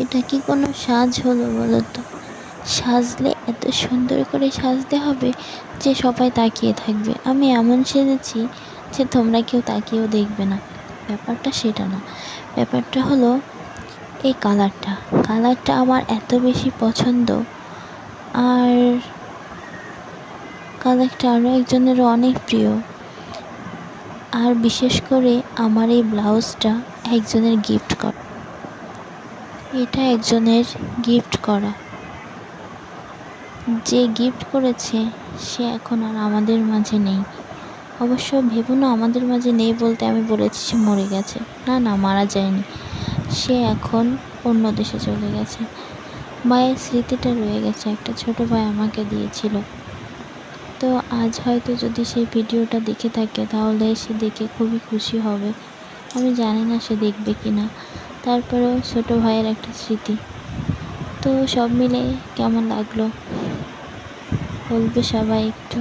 এটা কি কোনো সাজ হলো বলো তো সাজলে এত সুন্দর করে সাজতে হবে যে সবাই তাকিয়ে থাকবে। আমি এমন সেজেছি যে তোমরা কেউ তাকিয়েও দেখবে না। ব্যাপারটা সেটা না। ব্যাপারটা হলো এই কালারটা। কালারটা আমার এত বেশি পছন্দ। আর কালারটা আরও একজনেরও অনেক প্রিয়। আর বিশেষ করে আমার এই ব্লাউজটা একজনের গিফট করা। এটা একজনের গিফট করা। যে গিফট করেছে, সে এখন আর আমাদের মাঝে নেই। অবশ্য ভেবো না আমাদের মাঝে নেই বলতে আমি বলেছি সে মরে গেছে। না না, মারা যায়নি। সে এখন অন্য দেশে চলে গেছে। মায়ের স্মৃতিটা রয়ে গেছে। একটা ছোট ভাই আমাকে দিয়েছিল। তো আজ হয়তো যদি সেই ভিডিওটা দেখে থাকে, তাহলে সে দেখে খুবই খুশি হবে। আমি জানি না সে দেখবে কি না তারপরেও ছোটো ভাইয়ের একটা স্মৃতি। তো সব মিলে কেমন লাগল? বলবে সবাই একটু।